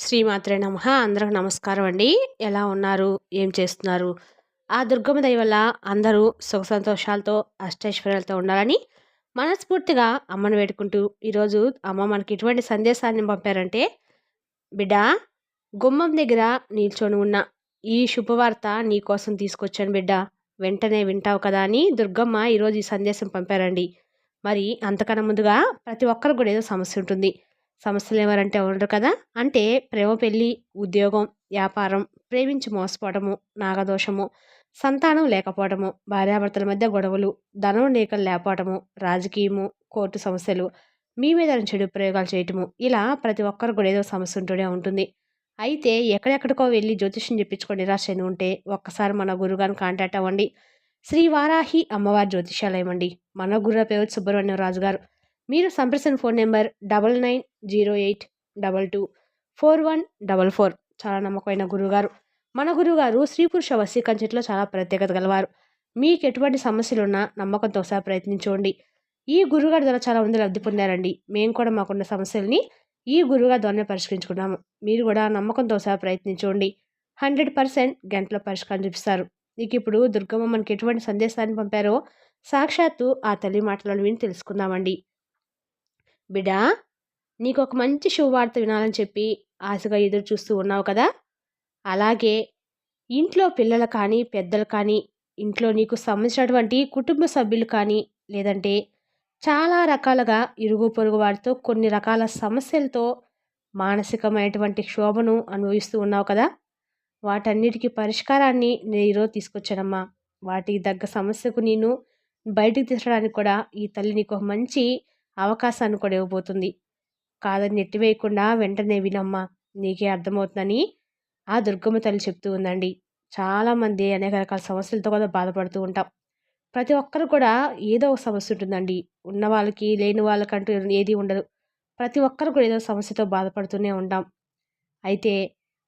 శ్రీమాత్రే నమ. అందరికి నమస్కారం అండి. ఎలా ఉన్నారు? ఏం చేస్తున్నారు? ఆ దుర్గమ్మ దయ వల్ల అందరూ సుఖ సంతోషాలతో అష్టైశ్వర్యాలతో ఉండాలని మనస్ఫూర్తిగా అమ్మను వేడుకుంటూ ఈరోజు అమ్మ మనకి ఇటువంటి సందేశాన్ని పంపారంటే బిడ్డ గుమ్మం దగ్గర నిల్చొని ఉన్న ఈ శుభవార్త నీ కోసం తీసుకొచ్చాను బిడ్డ. వెంటనే వింటావు కదా అని దుర్గమ్మ ఈరోజు ఈ సందేశం పంపారండి. మరి అంతకన్నా ముందుగా ప్రతి ఒక్కరికి కూడా ఏదో సమస్య ఉంటుంది. సమస్యలు ఎవరంటే ఉండరు కదా? అంటే ప్రేమ పెళ్ళి ఉద్యోగం వ్యాపారం ప్రేమించి మోసపోవడము నాగదోషము సంతానం లేకపోవడము భార్యాభర్తల మధ్య గొడవలు ధనం నీకలు లేకపోవడము రాజకీయము కోర్టు సమస్యలు మీ మీద చెడు ప్రయోగాలు చేయటము ఇలా ప్రతి ఒక్కరు కూడా ఏదో సమస్య ఉంటూనే ఉంటుంది. అయితే ఎక్కడెక్కడికో వెళ్ళి జ్యోతిష్యం చెప్పించుకొని నిరాశ అయిన ఉంటే ఒక్కసారి మన గురుగారిని కాంటాక్ట్ అవ్వండి. శ్రీ వారాహి అమ్మవారి జ్యోతిషాలయం అండి. మన గురు పేరు సుబ్రహ్మణ్యం రాజు గారు మీరు సంప్రసన్ phone number double nine zero eight double two four one double four. చాలా నమ్మకమైన గురువుగారు. మన గురువుగారు స్త్రీ పురుష వశీకరించట్లో చాలా ప్రత్యేకత గలవారు. మీకు ఎటువంటి సమస్యలు ఉన్నా నమ్మకంతో ఒకసారి ప్రయత్నించండి. ఈ గురుగారి ద్వారా చాలా మంది లబ్ధి పొందారండి. మేము కూడా మాకున్న సమస్యల్ని ఈ గురువుగారి ద్వారానే పరిష్కరించుకున్నాము. మీరు కూడా నమ్మకంతో ఒకసారి ప్రయత్నించండి. హండ్రెడ్ పర్సెంట్ గంటలో పరిష్కారం చూపిస్తారు. నీకు ఇప్పుడు దుర్గమ్మ మనకి ఎటువంటి సందేశాన్ని పంపారో సాక్షాత్తు ఆ తల్లి మాటలను విని తెలుసుకుందామండి. బిడా నీకు ఒక మంచి శుభవార్త వినాలని చెప్పి ఆశగా ఎదురు చూస్తూ ఉన్నావు కదా? అలాగే ఇంట్లో పిల్లలు కానీ పెద్దలు కానీ ఇంట్లో నీకు సంబంధించినటువంటి కుటుంబ సభ్యులు కానీ లేదంటే చాలా రకాలుగా ఇరుగు పొరుగు వారితో కొన్ని రకాల సమస్యలతో మానసికమైనటువంటి క్షోభను అనుభవిస్తూ ఉన్నావు కదా? వాటన్నిటికీ పరిష్కారాన్ని నేను ఈరోజు తీసుకొచ్చానమ్మా. వాటికి తగ్గ సమస్యకు నేను బయటికి తీసడానికి కూడా ఈ తల్లి నీకు ఒక మంచి అవకాశాన్ని కూడా ఇవ్వబోతుంది. కాదని నెట్టివేయకుండా వెంటనే వినమ్మా నీకే అర్థమవుతుందని ఆ దుర్గమ్మ తల్లి చెప్తూ ఉందండి. చాలామంది అనేక రకాల సమస్యలతో కూడా బాధపడుతూ ఉంటాం. ప్రతి ఒక్కరు కూడా ఏదో ఒక సమస్య ఉంటుందండి. ఉన్న వాళ్ళకి లేని వాళ్ళకంటూ ఏది ఉండదు. ప్రతి ఒక్కరు కూడా ఏదో సమస్యతో బాధపడుతూనే ఉంటాం. అయితే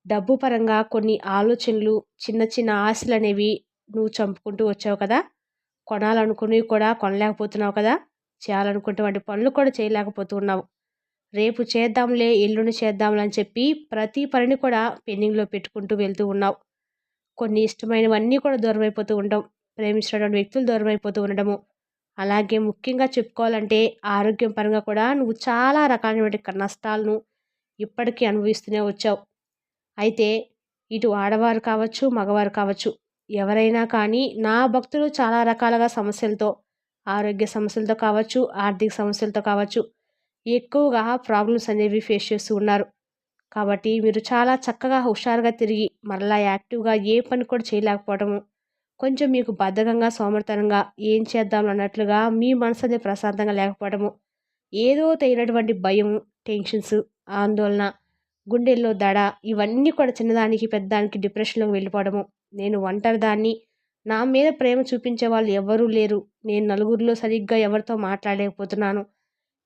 డబ్బు పరంగా కొన్ని ఆలోచనలు చిన్న చిన్న ఆశలు అనేవి నువ్వు చంపుకుంటూ వచ్చావు కదా? కొనాలనుకుని కూడా కొనలేకపోతున్నావు కదా? చేయాలనుకున్నటువంటి పనులు కూడా చేయలేకపోతూ ఉన్నావు. రేపు చేద్దాంలే ఎల్లుండి చేద్దాంలే అని చెప్పి ప్రతి పనిని కూడా పెండింగ్లో పెట్టుకుంటూ వెళ్తూ ఉన్నావు. కొన్ని ఇష్టమైనవన్నీ కూడా దూరం అయిపోతూ ఉండడం ప్రేమించినటువంటి వ్యక్తులు దూరం అయిపోతూ ఉండడము. అలాగే ముఖ్యంగా చెప్పుకోవాలంటే ఆరోగ్యం పరంగా కూడా నువ్వు చాలా రకాలైనటువంటి నష్టాలను ఇప్పటికీ అనుభవిస్తూనే వచ్చావు. అయితే ఇటు ఆడవారు కావచ్చు మగవారు కావచ్చు ఎవరైనా కానీ నా భక్తులు చాలా రకాలుగా సమస్యలతో ఆరోగ్య సమస్యలతో కావచ్చు ఆర్థిక సమస్యలతో కావచ్చు ఎక్కువగా ప్రాబ్లమ్స్ అనేవి ఫేస్ చేస్తూ ఉన్నారు. కాబట్టి మీరు చాలా చక్కగా హుషారుగా తిరిగి మరలా యాక్టివ్గా ఏ పని కూడా చేయలేకపోవడము కొంచెం మీకు బద్ధకంగా సోమర్తనంగా ఏం చేద్దాం అన్నట్లుగా మీ మనసు అనేది ప్రశాంతంగా లేకపోవడము ఏదో తగినటువంటి భయం టెన్షన్స్ ఆందోళన గుండెల్లో దడ ఇవన్నీ కూడా చిన్నదానికి పెద్దదానికి డిప్రెషన్లోకి వెళ్ళిపోవడము నేను ఒంటరి దాన్ని నా మీద ప్రేమ చూపించే వాళ్ళు ఎవరూ లేరు. నేను నలుగురిలో సరిగ్గా ఎవరితో మాట్లాడలేకపోతున్నాను.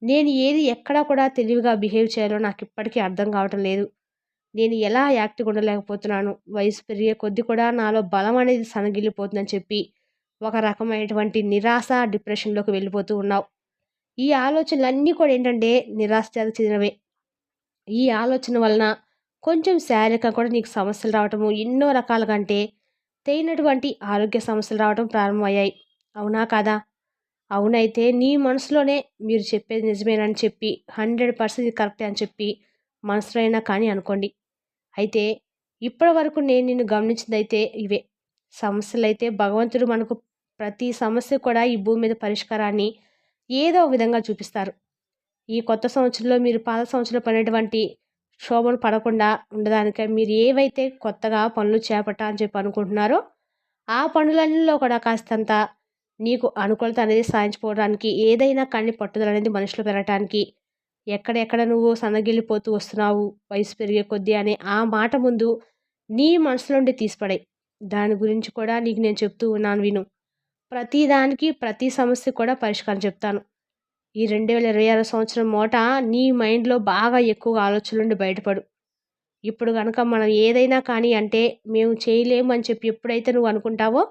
నేను ఏది ఎక్కడా కూడా తెలివిగా బిహేవ్ చేయాలో నాకు ఇప్పటికీ అర్థం కావటం లేదు. నేను ఎలా యాక్టివ్ ఉండలేకపోతున్నాను వయసు పెరిగే కొద్ది కూడా నాలో బలం అనేది సనగిల్లిపోతుందని చెప్పి ఒక రకమైనటువంటి నిరాశ డిప్రెషన్లోకి వెళ్ళిపోతూ ఉన్నావు. ఈ ఆలోచనలన్నీ కూడా ఏంటంటే నిరాశ చెందినవే. ఈ ఆలోచన వలన కొంచెం శారీరకంగా కూడా నీకు సమస్యలు రావటము ఎన్నో రకాలుగా అంటే తేనటువంటి ఆరోగ్య సమస్యలు రావడం ప్రారంభమయ్యాయి. అవునా కాదా? అవునైతే నీ మనసులోనే మీరు చెప్పేది నిజమేనని చెప్పి హండ్రెడ్ పర్సెంట్ కరెక్టే అని చెప్పి మనసులో అయినా కానీ అనుకోండి. అయితే ఇప్పటి వరకు నేను నిన్ను గమనించింది అయితే ఇవే. సమస్యలు అయితే భగవంతుడు మనకు ప్రతి సమస్య కూడా ఈ భూమి మీద పరిష్కారాన్ని ఏదో విధంగా చూపిస్తారు. ఈ కొత్త సంవత్సరంలో మీరు పాత సంవత్సరంలో పడినటువంటి శోభను పడకుండా ఉండడానికి మీరు ఏవైతే కొత్తగా పనులు చేపట్టాలని చెప్పి అనుకుంటున్నారో ఆ పనులన్నిలో కూడా కాస్తంత నీకు అనుకూలత అనేది సాధించుకోవడానికి ఏదైనా కానీ పట్టుదల అనేది మనుషులు పెరగటానికి ఎక్కడెక్కడ నువ్వు సన్నగిల్లిపోతూ వస్తున్నావు వయసు పెరిగే కొద్దీ అనే ఆ మాట ముందు నీ మనసులోండి తీసిపడే దాని గురించి కూడా నీకు నేను చెప్తూ ఉన్నాను విను. ప్రతి దానికి ప్రతి సమస్య కూడా పరిష్కారం చెప్తాను. ఈ రెండు వేల ఇరవై ఆరు సంవత్సరం మూట నీ మైండ్లో బాగా ఎక్కువ ఆలోచనల నుండి బయటపడు. ఇప్పుడు కనుక మనం ఏదైనా కానీ అంటే మేము చేయలేము అని చెప్పి ఎప్పుడైతే నువ్వు అనుకుంటావో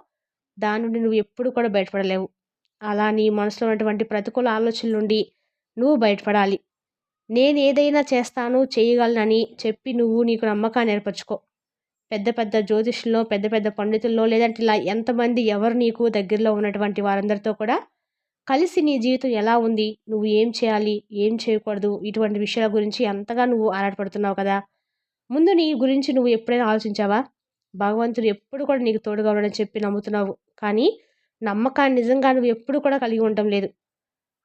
దాని నుండి నువ్వు ఎప్పుడు కూడా బయటపడలేవు. అలా నీ మనసులో ఉన్నటువంటి ప్రతికూల ఆలోచనల నుండి నువ్వు బయటపడాలి. నేను ఏదైనా చేస్తాను చేయగలనని చెప్పి నువ్వు నీకు నమ్మకాన్ని ఏర్పరచుకో. పెద్ద పెద్ద జ్యోతిష్యుల్లో పెద్ద పెద్ద పండితుల్లో లేదంటే ఇలా ఎంతమంది ఎవరు నీకు దగ్గరలో ఉన్నటువంటి వారందరితో కూడా కలిసి నీ జీవితం ఎలా ఉంది? నువ్వు ఏం చేయాలి? ఏం చేయకూడదు? ఇటువంటి విషయాల గురించి అంతగా నువ్వు ఆరాటపడుతున్నావు కదా? ముందు నీ గురించి నువ్వు ఎప్పుడైనా ఆలోచించావా? భగవంతుడు ఎప్పుడు కూడా నీకు తోడుగా ఉండని చెప్పి నమ్ముతున్నావు. కానీ నమ్మకాన్ని నిజంగా నువ్వు ఎప్పుడు కూడా కలిగి ఉండటం లేదు.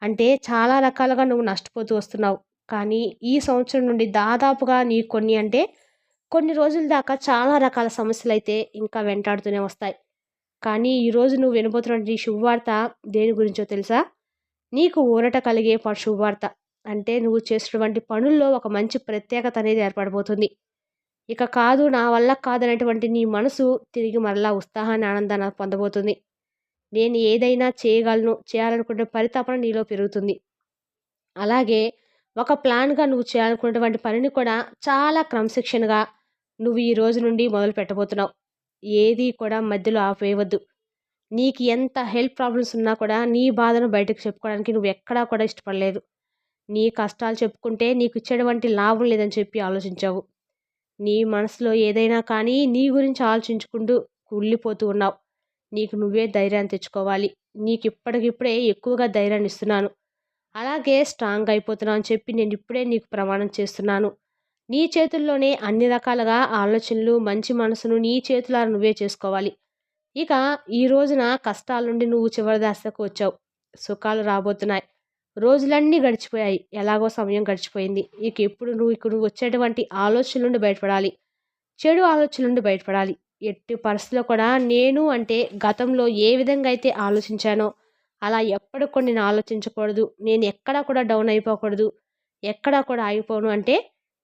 అంటే చాలా రకాలుగా నువ్వు నష్టపోతూ వస్తున్నావు. కానీ ఈ సంవత్సరం నుండి దాదాపుగా నీకు కొన్ని అంటే కొన్ని రోజుల దాకా చాలా రకాల సమస్యలు అయితే ఇంకా వెంటాడుతూనే వస్తాయి. కానీ ఈరోజు నువ్వు వినబోతున్నటువంటి శుభవార్త దేని గురించో తెలుసా? నీకు ఊరట కలిగే శుభవార్త. అంటే నువ్వు చేసినటువంటి పనుల్లో ఒక మంచి ప్రత్యేకత అనేది ఏర్పడబోతుంది. ఇక కాదు నా వల్ల కాదనేటువంటి నీ మనసు తిరిగి మరలా ఉత్సాహాన్ని ఆనందాన్ని పొందబోతుంది. నేను ఏదైనా చేయగలను చేయాలనుకునే పరితాపన నీలో పెరుగుతుంది. అలాగే ఒక ప్లాన్గా నువ్వు చేయాలనుకున్నటువంటి పనిని కూడా చాలా క్రమశిక్షణగా నువ్వు ఈ రోజు నుండి మొదలు పెట్టబోతున్నావు ఏది కూడా మధ్యలో ఆపేయవద్దు. నీకు ఎంత హెల్త్ ప్రాబ్లమ్స్ ఉన్నా కూడా నీ బాధను బయటకు చెప్పుకోవడానికి నువ్వు ఎక్కడా కూడా ఇష్టపడలేదు. నీ కష్టాలు చెప్పుకుంటే నీకు ఇచ్చేటువంటి లాభం లేదని చెప్పి ఆలోచించావు. నీ మనసులో ఏదైనా కానీ నీ గురించి ఆలోచించుకుంటూ కుళ్ళిపోతూ ఉన్నావు. నీకు నువ్వే ధైర్యాన్ని తెచ్చుకోవాలి. నీకు ఇప్పటికిప్పుడే ఎక్కువగా ధైర్యాన్ని ఇస్తున్నాను. అలాగే స్ట్రాంగ్ అయిపోతున్నావు అని చెప్పి నేను ఇప్పుడే నీకు ప్రమాణం చేస్తున్నాను. నీ చేతుల్లోనే అన్ని రకాలుగా ఆలోచనలు మంచి మనసును నీ చేతుల నువ్వే చేసుకోవాలి. ఇక ఈ రోజున కష్టాల నుండి నువ్వు చివరి దశకు వచ్చావు. సుఖాలు రాబోతున్నాయి. రోజులన్నీ గడిచిపోయాయి. ఎలాగో సమయం గడిచిపోయింది. ఇక ఎప్పుడు నువ్వు ఇక్కడ వచ్చేటువంటి ఆలోచనల నుండి బయటపడాలి. చెడు ఆలోచనల నుండి బయటపడాలి. ఎట్టి పరిస్థితిలో కూడా నేను అంటే గతంలో ఏ విధంగా అయితే ఆలోచించానో అలా ఎప్పటికీ నేను ఆలోచించకూడదు. నేను ఎక్కడా కూడా డౌన్ అయిపోకూడదు. ఎక్కడా కూడా ఆగిపోను అంటే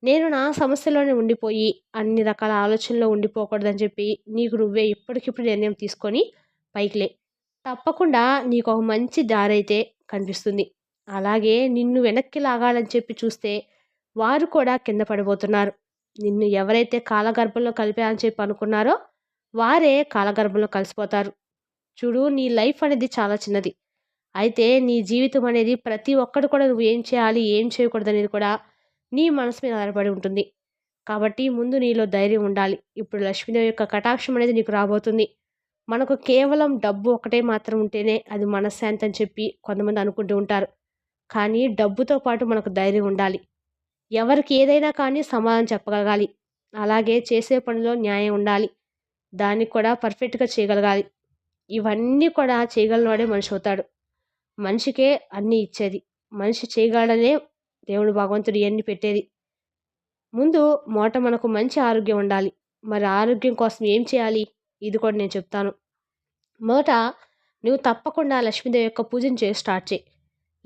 నేను నా సమస్యలోనే ఉండిపోయి అన్ని రకాల ఆలోచనలో ఉండిపోకూడదని చెప్పి నీకు నువ్వే ఇప్పటికిప్పుడు నిర్ణయం తీసుకొని పైకిలే. తప్పకుండా నీకు ఒక మంచి దారి అయితే కనిపిస్తుంది. అలాగే నిన్ను వెనక్కి లాగాలని చెప్పి చూస్తే వారు కూడా కింద పడిపోతున్నారు. నిన్ను ఎవరైతే కాలగర్భంలో కలిపారని చెప్పి అనుకున్నారో వారే కాలగర్భంలో కలిసిపోతారు. చూడు నీ లైఫ్ అనేది చాలా చిన్నది. అయితే నీ జీవితం అనేది ప్రతి ఒక్కడు కూడా నువ్వు ఏం చేయాలి ఏం చేయకూడదు అనేది కూడా నీ మనసు మీద ఆధారపడి ఉంటుంది. కాబట్టి ముందు నీలో ధైర్యం ఉండాలి. ఇప్పుడు లక్ష్మీదేవి యొక్క కటాక్షం అనేది నీకు రాబోతుంది. మనకు కేవలం డబ్బు ఒకటే మాత్రం ఉంటేనే అది మనశ్శాంతి అని చెప్పి కొంతమంది అనుకుంటూ ఉంటారు. కానీ డబ్బుతో పాటు మనకు ధైర్యం ఉండాలి. ఎవరికి ఏదైనా కానీ సమాధానం చెప్పగలగాలి. అలాగే చేసే పనిలో న్యాయం ఉండాలి. దాన్ని కూడా పర్ఫెక్ట్గా చేయగలగాలి. ఇవన్నీ కూడా చేయగలవాడే మనిషి అవుతాడు. మనిషికే అన్నీ ఇచ్చేది. మనిషి చేయగలడనే దేవుడు భగవంతుడు ఇవన్నీ పెట్టేది. ముందు మోట మనకు మంచి ఆరోగ్యం ఉండాలి. మరి ఆరోగ్యం కోసం ఏం చేయాలి? ఇది కూడా నేను చెప్తాను. మొదట నువ్వు తప్పకుండా లక్ష్మీదేవి యొక్క పూజను చేసి స్టార్ట్ చేయి.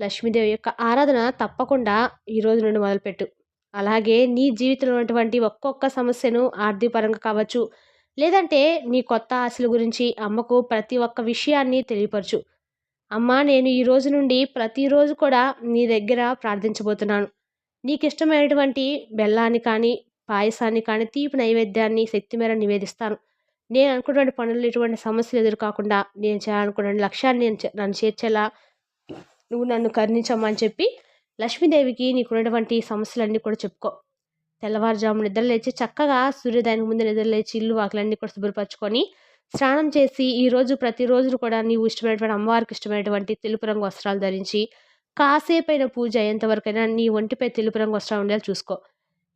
లక్ష్మీదేవి యొక్క ఆరాధన తప్పకుండా ఈరోజు నుండి మొదలుపెట్టు. అలాగే నీ జీవితంలో ఉన్నటువంటి ఒక్కొక్క సమస్యను ఆర్థికపరంగా కావచ్చు లేదంటే నీ కొత్త ఆశల గురించి అమ్మకు ప్రతి ఒక్క విషయాన్ని తెలియపరచు. అమ్మా నేను ఈ రోజు నుండి ప్రతిరోజు కూడా నీ దగ్గర ప్రార్థించబోతున్నాను. నీకు ఇష్టమైనటువంటి బెల్లాన్ని కానీ పాయసాన్ని కానీ తీపి నైవేద్యాన్ని శక్తి మేర నివేదిస్తాను. నేను అనుకున్నటువంటి పనులు ఎటువంటి సమస్యలు ఎదురు కాకుండా నేను చేయాలనుకున్న లక్ష్యాన్ని నేను నన్ను చేర్చేలా నువ్వు నన్ను కరుణించమ్మని చెప్పి లక్ష్మీదేవికి నీకున్నటువంటి సమస్యలన్నీ కూడా చెప్పుకో. తెల్లవారుజాము నిద్రలేచి చక్కగా సూర్యోదయానికి ముందు నిద్రలేచి ఇల్లు వాకిలన్నీ కూడా శుభ్రపరచుకొని స్నానం చేసి ఈరోజు ప్రతిరోజు కూడా నీవు ఇష్టమైనటువంటి అమ్మవారికి ఇష్టమైనటువంటి తెలుపు రంగు వస్త్రాలు ధరించి కాసేపైన పూజ అయ్యేంతవరకైనా నీ ఒంటిపై తెలుపు రంగు వస్త్రాలు ఉండేలా చూసుకో.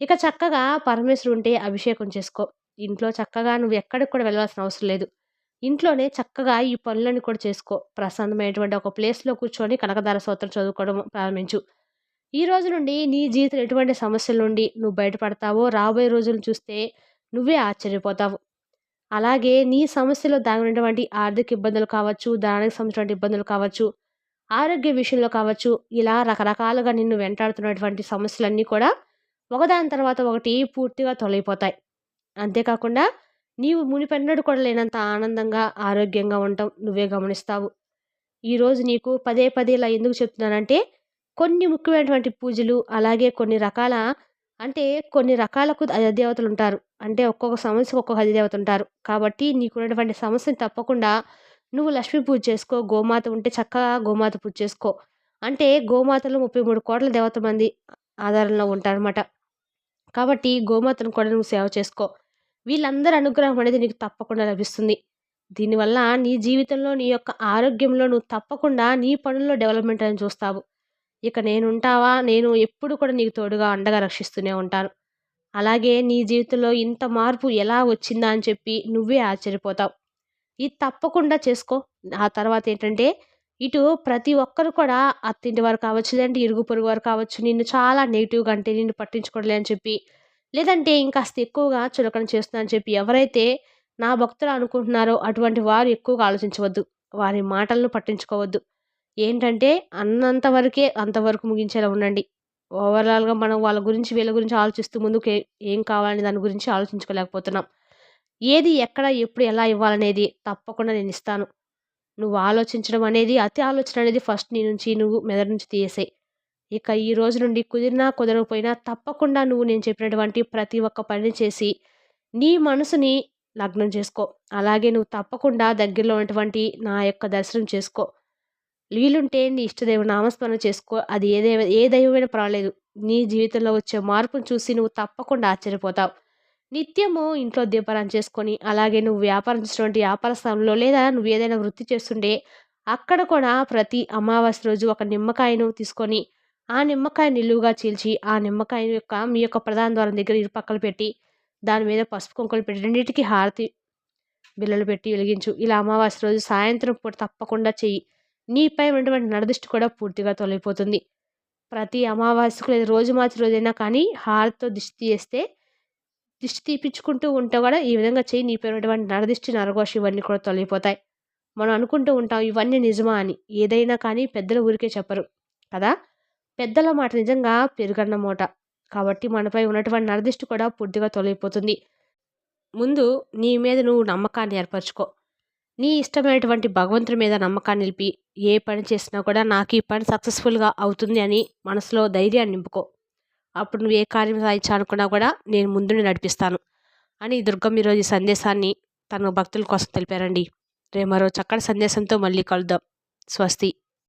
ఇక చక్కగా పరమేశ్వరు ఉంటే అభిషేకం చేసుకో. ఇంట్లో చక్కగా నువ్వు ఎక్కడికి కూడా వెళ్ళాల్సిన అవసరం లేదు. ఇంట్లోనే చక్కగా ఈ పనులన్నీ కూడా చేసుకో. ప్రశాంతమైనటువంటి ఒక ప్లేస్లో కూర్చొని కనకదార స్తోత్రం చదువుకోవడం ప్రారంభించు. ఈ రోజు నుండి నీ జీవితం ఎటువంటి సమస్యల నుండి నువ్వు బయటపడతావో రాబోయే రోజులు చూస్తే నువ్వే ఆశ్చర్యపోతావు. అలాగే నీ సమస్యలో దాగినటువంటి ఆర్థిక ఇబ్బందులు కావచ్చు దానికి సంబంధించిన ఇబ్బందులు కావచ్చు ఆరోగ్య విషయంలో కావచ్చు ఇలా రకరకాలుగా నిన్ను వెంటాడుతున్నటువంటి సమస్యలన్నీ కూడా ఒకదాని తర్వాత ఒకటి పూర్తిగా తొలగిపోతాయి. అంతేకాకుండా నీవు మునిపెన్నడు కూడా లేనంత ఆనందంగా ఆరోగ్యంగా ఉండటం నువ్వే గమనిస్తావు. ఈరోజు నీకు పదే పదే ఇలా ఎందుకు చెప్తున్నానంటే కొన్ని ముఖ్యమైనటువంటి పూజలు అలాగే కొన్ని రకాల అంటే కొన్ని రకాలకు అధిదేవతలు ఉంటారు అంటే ఒక్కొక్క సమస్యకు ఒక్కొక్క అధిదేవత ఉంటారు కాబట్టి నీకున్నటువంటి సమస్యను తప్పకుండా నువ్వు లక్ష్మీ పూజ చేసుకో గోమాత ఉంటే చక్కగా గోమాత పూజ చేసుకో. అంటే గోమాతలో ముప్పై మూడు కోట్ల దేవత మంది ఆధారంలో ఉంటారనమాట కాబట్టి గోమాతను కూడా నువ్వు సేవ చేసుకో. వీళ్ళందరి అనుగ్రహం అనేది నీకు తప్పకుండా లభిస్తుంది. దీనివల్ల నీ జీవితంలో నీ యొక్క ఆరోగ్యంలో నువ్వు తప్పకుండా నీ పనుల్లో డెవలప్మెంట్ అని చూస్తావు. ఇక నేనుంటావా? నేను ఎప్పుడు కూడా నీకు తోడుగా అండగా రక్షిస్తూనే ఉంటాను. అలాగే నీ జీవితంలో ఇంత మార్పు ఎలా వచ్చిందా అని చెప్పి నువ్వే ఆశ్చర్యపోతావు. ఇది తప్పకుండా చేసుకో. ఆ తర్వాత ఏంటంటే ఇటు ప్రతి ఒక్కరు కూడా అత్తింటి వారు కావచ్చు లేదంటే ఇరుగు పొరుగు వారు కావచ్చు నిన్ను చాలా నెగిటివ్గా అంటే నిన్ను పట్టించుకోవట్లే అని చెప్పి లేదంటే ఇంకాస్త ఎక్కువగా చులకన చేస్తున్నా అని చెప్పి ఎవరైతే నా భక్తులు అనుకుంటున్నారో అటువంటి వారు ఎక్కువగా ఆలోచించవద్దు. వారి మాటలను పట్టించుకోవద్దు. ఏంటంటే అన్నంత వరకే అంతవరకు ముగించేలా ఉండండి. ఓవరాల్గా మనం వాళ్ళ గురించి వీళ్ళ గురించి ఆలోచిస్తూ ముందుకు ఏం కావాలని దాని గురించి ఆలోచించుకోలేకపోతున్నాం. ఏది ఎక్కడ ఎప్పుడు ఎలా ఇవ్వాలనేది తప్పకుండా నేను ఇస్తాను. నువ్వు ఆలోచించడం అనేది అతి ఆలోచన అనేది ఫస్ట్ నీ నుంచి నువ్వు మెదడు నుంచి తీసేసాయి ఇక ఈ రోజు నుండి కుదిరినా కుదరకపోయినా తప్పకుండా నువ్వు నేను చెప్పినటువంటి ప్రతి ఒక్క పని చేసి నీ మనసుని లగ్నం చేసుకో. అలాగే నువ్వు తప్పకుండా దగ్గరలో ఉన్నటువంటి నా యొక్క దర్శనం చేసుకో. వీలుంటే నీ ఇష్టదైవ నామస్మరణ చేసుకో. అది ఏ దైవ ఏ దైవమైనా పర్వాలేదు. నీ జీవితంలో వచ్చే మార్పును చూసి నువ్వు తప్పకుండా ఆశ్చర్యపోతావు. నిత్యము ఇంట్లో దీపారాన్ని చేసుకొని అలాగే నువ్వు వ్యాపారం చేసినటువంటి వ్యాపార స్థలంలో లేదా నువ్వు ఏదైనా వృత్తి చేస్తుంటే అక్కడ కూడా ప్రతి అమావాస్య రోజు ఒక నిమ్మకాయను తీసుకొని ఆ నిమ్మకాయ నిలువుగా చీల్చి ఆ నిమ్మకాయ యొక్క మీ యొక్క ప్రధాన ద్వారం దగ్గర ఇరు పక్కలు పెట్టి దాని మీద పసుపు కుంకులు పెట్టి రెండింటికి హారతి బిల్లలు పెట్టి వెలిగించు. ఇలా అమావాస్య రోజు సాయంత్రం పూట తప్పకుండా చెయ్యి. నీపై ఉన్నటువంటి నరదిష్టి కూడా పూర్తిగా తొలగిపోతుంది. ప్రతి అమావాస్యకు లేదా రోజు మార్చి రోజైనా కానీ హారతో దిష్టి తీస్తే దిష్టి తీపించుకుంటూ ఉంటే కూడా ఈ విధంగా చేయి నీపై ఉన్నటువంటి నరదిష్టి నరఘోష ఇవన్నీ కూడా తొలగిపోతాయి. మనం అనుకుంటూ ఉంటాం ఇవన్నీ నిజమా అని. ఏదైనా కానీ పెద్దల ఊరికే చెప్పరు. కదా? పెద్దల మాట నిజంగా పెరుగన్న మూట. కాబట్టి మనపై ఉన్నటువంటి నరదిష్టి కూడా పూర్తిగా తొలగిపోతుంది. ముందు నీ మీద నువ్వు నమ్మకాన్ని ఏర్పరచుకో. నీ ఇష్టమైనటువంటి భగవంతుడి మీద నమ్మకాన్ని నిలిపి ఏ పని చేసినా కూడా నాకు ఈ పని సక్సెస్ఫుల్గా అవుతుంది అని మనసులో ధైర్యాన్ని నింపుకో. అప్పుడు నువ్వు ఏ కార్యం సాధించాలనుకున్నా కూడా నేను ముందుని నడిపిస్తాను అని దుర్గమ్మ ఈరోజు ఈ సందేశాన్ని తన భక్తుల కోసం తెలిపారండి. రేపు మరో చక్కటి సందేశంతో మళ్ళీ కలుద్దాం. స్వస్తి.